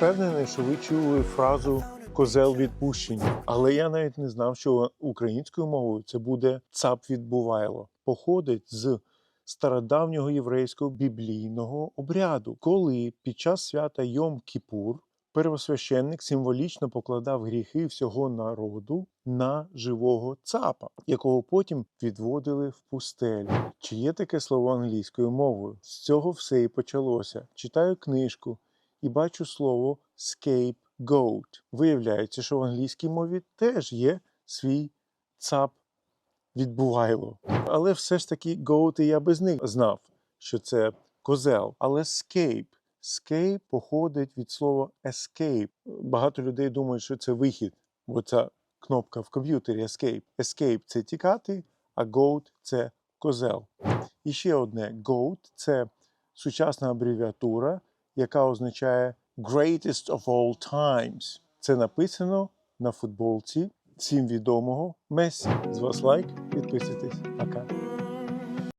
впевнений, що ви чули фразу козел відпущення, але я навіть не знав, що українською мовою це буде цап відбувайло. Походить з стародавнього єврейського біблійного обряду, коли під час свята Йом Кіпур первосвященник символічно покладав гріхи всього народу на живого цапа, якого потім відводили в пустелю. Чи є таке слово англійською мовою? З цього все і почалося. Читаю книжку і бачу слово scapegoat. Виявляється, що в англійській мові теж є свій цап відбувайло. Але все ж таки гоути я без них знав, що це козел. Але scape. Scape походить від слова escape. Багато людей думають, що це вихід, бо ця кнопка в комп'ютері escape. Escape – це тікати, а goat – це козел. І ще одне goat – це сучасна абревіатура, яка означає greatest of all times. Це написано на футболці всім відомого Месі. З вас лайк, підписуйтесь. Пока.